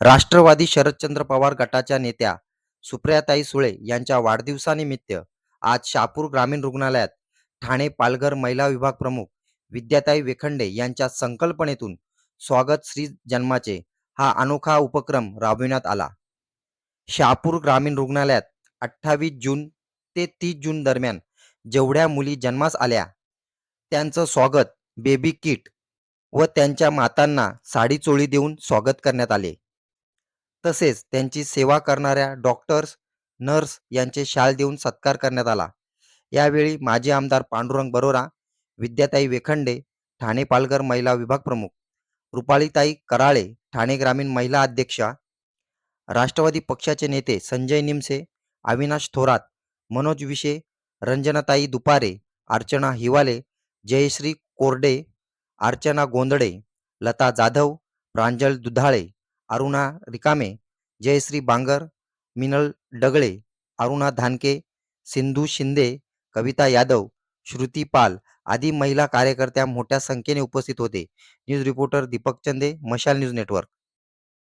राष्ट्रवादी शरदचंद्र पवार गटाच्या नेत्या सुप्रियाताई सुळे यांच्या वाढदिवसानिमित्त आज शापूर ग्रामीण रुग्णालयात ठाणे पालघर महिला विभाग प्रमुख विद्याताई वेखंडे यांच्या संकल्पनेतून स्वागत श्री जन्माचे हा अनोखा उपक्रम राबविण्यात आला. शहापूर ग्रामीण रुग्णालयात अठ्ठावीस जून ते तीस जून दरम्यान जेवढ्या मुली जन्मास आल्या त्यांचं स्वागत बेबी किट व त्यांच्या मातांना साडी चोळी देऊन स्वागत करण्यात आले. तसेच त्यांची सेवा करणाऱ्या डॉक्टर्स नर्स यांचे शाल देऊन सत्कार करण्यात आला. यावेळी माजी आमदार पांडुरंग बरोरा विद्याताई वेखंडे ठाणे पालघर महिला विभाग प्रमुख रुपालीताई कराळे ठाणे ग्रामीण महिला अध्यक्षा राष्ट्रवादी पक्षाचे नेते संजय निमसे अविनाश थोरात मनोज विशे रंजनाताई दुपारे अर्चना हिवाले जयश्री कोरडे अर्चना गोंदडे लता जाधव प्रांजल दुधाळे अरुणा रिकामे जयश्री बांगर मिनल डगळे अरुणा धानके सिंधू शिंदे कविता यादव श्रुती पाल आदी महिला कार्यकर्त्या मोठ्या संख्येने उपस्थित होते. न्यूज रिपोर्टर दीपक चंदे मशाल न्यूज नेटवर्क.